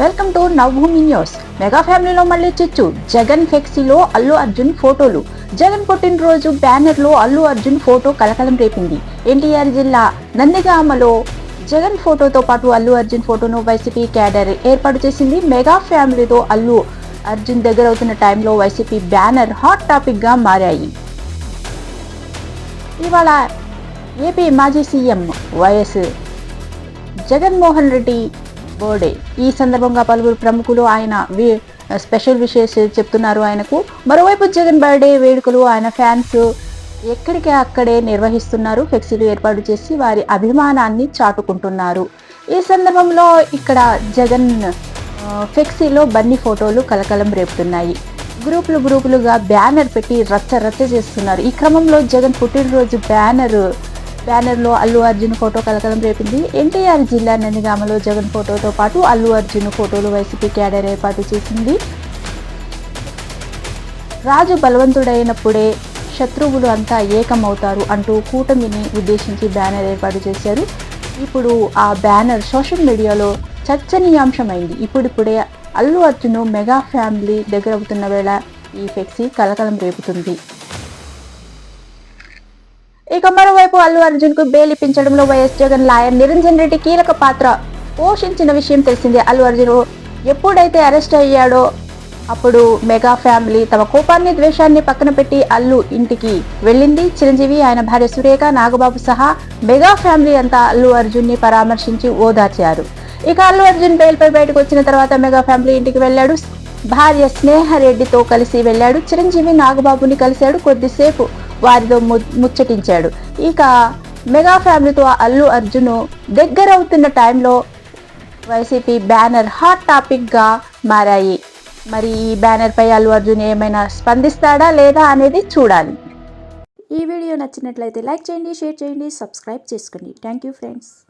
Welcome to Navabhoomi news. Mega ఫ్యామిలీలో మళ్ళీ చిచ్చు. జగన్ ఫ్లెక్సీలో అల్లు అర్జున్ ఫోటోలు. జగన్ పుట్టినరోజు బ్యానర్లో అల్లు అర్జున్ ఫోటో కలకలం రేపింది. ఎన్టీఆర్ జిల్లా నందిగామలో జగన్ ఫోటోతో పాటు అల్లు అర్జున్ ఫోటోను వైసీపీ క్యాడర్ ఏర్పాటు చేసింది. మెగా ఫ్యామిలీతో అల్లు అర్జున్ దగ్గర అవుతున్న టైంలో వైసీపీ బ్యానర్ హాట్ టాపిక్గా మారాయి. ఇవాళ ఏపీ మాజీ CM YS Jaganmohan Reddy birthday. ఈ సందర్భంగా పలువురు ప్రముఖులు ఆయన స్పెషల్ విషెస్ చెప్తున్నారు ఆయనకు. మరోవైపు జగన్ బర్త్డే వేడుకలు ఆయన ఫ్యాన్స్ ఎక్కడికి అక్కడే నిర్వహిస్తున్నారు. ఫ్లెక్సీలు ఏర్పాటు చేసి వారి అభిమానాన్ని చాటుకుంటున్నారు. ఈ సందర్భంలో ఇక్కడ జగన్ ఫ్లెక్సీలో బన్నీ ఫోటోలు కలకలం రేపుతున్నాయి. గ్రూపులు గ్రూపులుగా బ్యానర్ పెట్టి రచ్చ రచ్చ చేస్తున్నారు. ఈ క్రమంలో జగన్ పుట్టినరోజు బ్యానర్ బ్యానర్లో అల్లు అర్జున్ ఫోటో కలకలం రేపింది. ఎన్టీఆర్ జిల్లా నందిగామలో జగన్ ఫోటోతో పాటు అల్లు అర్జున్ ఫోటోలు వైసీపీ క్యాడర్ ఏర్పాటు చేసింది. రాజు బలవంతుడైనప్పుడే శత్రువులు అంతా ఏకమవుతారు అంటూ కూటమిని ఉద్దేశించి బ్యానర్ ఏర్పాటు చేశారు. ఇప్పుడు ఆ బ్యానర్ సోషల్ మీడియాలో చర్చనీయాంశమైంది. ఇప్పుడిప్పుడే అల్లు అర్జున్ మెగా ఫ్యామిలీ దగ్గర అవుతున్న వేళ ఈ ఫ్లెక్సీ కలకలం రేపుతుంది. ఇక మరోవైపు అల్లు అర్జున్కు బెయిల్ ఇప్పించడంలో వైఎస్ జగన్ లాయర్ నిరంజన్ రెడ్డి కీలక పాత్ర పోషించిన విషయం తెలిసిందే అల్లు అర్జున్. ఎప్పుడైతే అరెస్ట్ అయ్యాడో అప్పుడు మెగా ఫ్యామిలీ తమ కోపాన్ని ద్వేషాన్ని పక్కన పెట్టి అల్లు ఇంటికి వెళ్ళింది. చిరంజీవి ఆయన భార్య సురేఖ నాగబాబు సహా మెగా ఫ్యామిలీ అంతా అల్లు అర్జున్ని పరామర్శించి ఓదార్చారు. ఇక అల్లు అర్జున్ బెయిల్ బయటకు వచ్చిన తర్వాత మెగా ఫ్యామిలీ ఇంటికి వెళ్ళాడు. భార్య స్నేహరెడ్డితో కలిసి వెళ్ళాడు. చిరంజీవి నాగబాబుని కలిశాడు. కొద్దిసేపు వారితో ము- ముచ్చటించాడు. ఇక మెగా ఫ్యామిలీతో అల్లు అర్జున్ దగ్గర అవుతున్న టైంలో వైసీపీ బ్యానర్ హాట్ టాపిక్గా మారాయి. మరి ఈ బ్యానర్పై అల్లు అర్జున్ ఏమైనా స్పందిస్తాడా లేదా అనేది చూడాలి. ఈ వీడియో నచ్చినట్లయితే లైక్ చేయండి షేర్ చేయండి సబ్స్క్రైబ్ చేసుకోండి. Thank you friends.